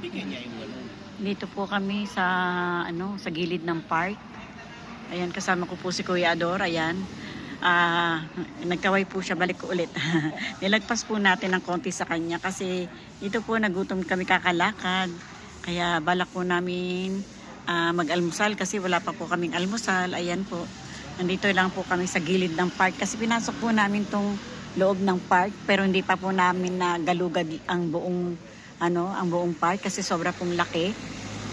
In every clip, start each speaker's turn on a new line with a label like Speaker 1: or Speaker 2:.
Speaker 1: Bigyan niya yung ano.
Speaker 2: Dito po kami sa ano sa gilid ng park. Ayan kasama ko po si Kuya Ador. Ayan. Ah, nagkaway po siya balik ko ulit. Nilagpas po natin ng konti sa kanya kasi dito po nagutom kami kakalakad. Kaya balak po namin ah, mag-almusal kasi wala pa po kaming almusal. Ayan po. Nandito lang po kami sa gilid ng park kasi pinasok po namin tong loob ng park pero hindi pa po namin nagalugad ang buong ano, ang buong park kasi sobra pong laki.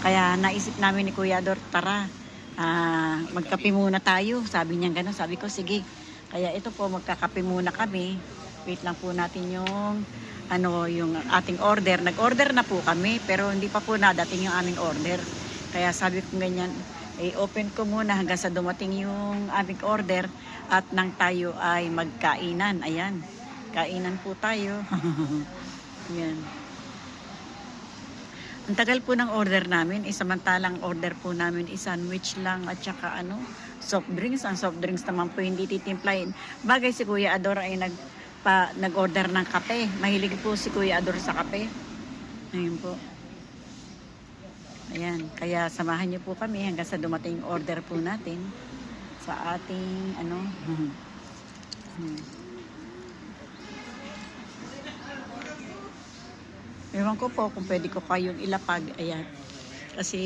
Speaker 2: Kaya naisip namin ni Kuya Dor, tara, ah, magkape muna tayo. Sabi niya gano'n. Sabi ko, sige. Kaya ito po, magkakape muna kami. Wait lang po natin yung ano yung ating order. Nag-order na po kami pero hindi pa po nadating yung aming order. Kaya sabi ko ganyan, i-open ko muna hanggang sa dumating yung aming order at nang tayo ay magkainan. Ayan, kainan po tayo. Yan. Ang tagal po ng order namin, eh, samantalang order po namin is sandwich lang at saka ano, soft drinks. Ang soft drinks naman po hindi titimplahin. Bagay si Kuya Ador ay nag, pa, nag-order ng kape. Mahilig po si Kuya Ador sa kape. Ayun po. Ayan, kaya samahan niyo po kami hanggang sa dumating order po natin sa ating ano. Hmm. Ewan ko po kung pwede ko kayong ilapag. Ayan. Kasi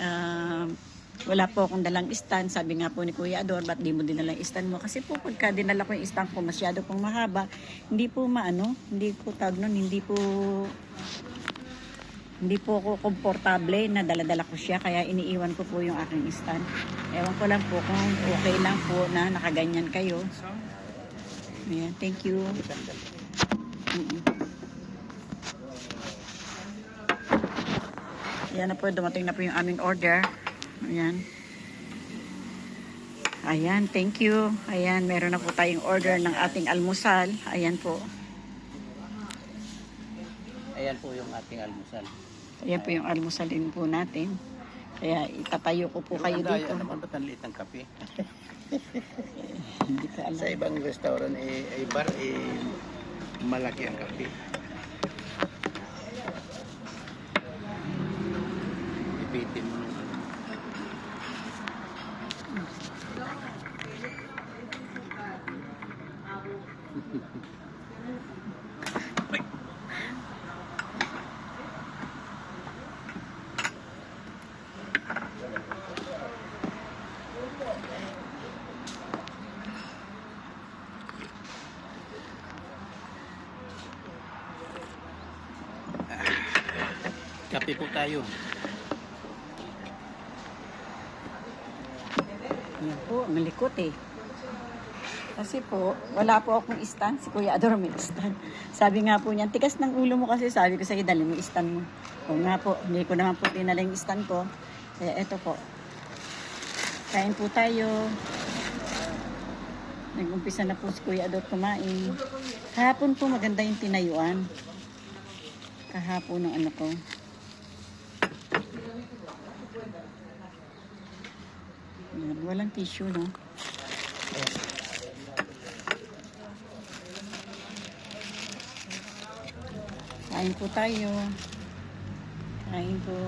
Speaker 2: ah, wala po akong dalang stand. Sabi nga po ni Kuya Ador, ba't di mo dinala yung stand mo? Kasi po pagka dinala ko yung stand ko masyado pong mahaba, hindi po maano, hindi po tag nun, hindi po hindi po ako komportable na daladala ko siya kaya iniiwan ko po yung aking stand. Ewan ko lang po kung okay lang po na nakaganyan kayo. Ayan, thank you. Mm-mm. Ayan na po, dumating na po yung aming order. Ayan. Ayan, thank you. Ayan, meron na po tayong order ng ating almusal. Ayan po.
Speaker 1: Ayan po yung ating almusal.
Speaker 2: Ayan po yung almusal din po natin. Kaya itatayo ko po kayo
Speaker 1: Ang
Speaker 2: dito.
Speaker 1: naman ba't ang liit ng kape? Sa ibang restaurant, eh, ay bar, eh, malaki ang kape. Ipitin mo nung ano. Kape po tayo.
Speaker 2: Ayan po, malikot eh. Kasi po, wala po akong stand. Si Kuya Ador may stand. Sabi nga po niya, tikas ng ulo mo kasi. Sabi ko, sige, dali mo stand mo. O nga po, hindi ko naman po tinala yung stand ko. Kaya eto po. Kain po tayo. Nag-umpisa na po si Kuya Ador kumain. Kahapon po maganda yung tinayuan. Kahapon ng ano ko. Walang tissue, no? Kain po tayo. Kain po.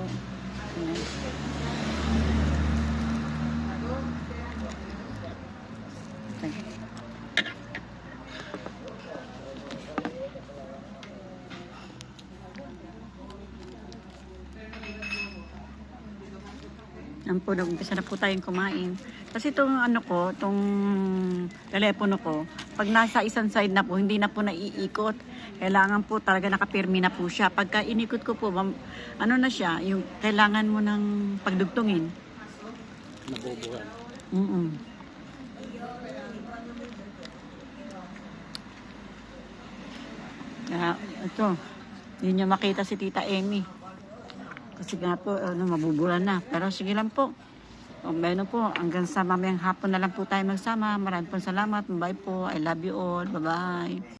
Speaker 2: Ayan. Yan po, nag-umpisa na po tayong kumain. Kasi itong ano ko, itong telepono ko, pag nasa isang side na po, hindi na po naiikot. Kailangan po talaga nakapirmi na po siya. Pagka inikot ko po, ano na siya, yung kailangan mo ng pagdugtungin.
Speaker 1: Nabubuhan.
Speaker 2: Mm Kaya, ito, hindi niya makita si Tita Emmy. Kasi nga po, ano, mabubulan na. Pero sige lang po. O, meron po, hanggang sa mamayang hapon na lang po tayo magsama. Maraming po salamat. Bye po. I love you all. Bye-bye.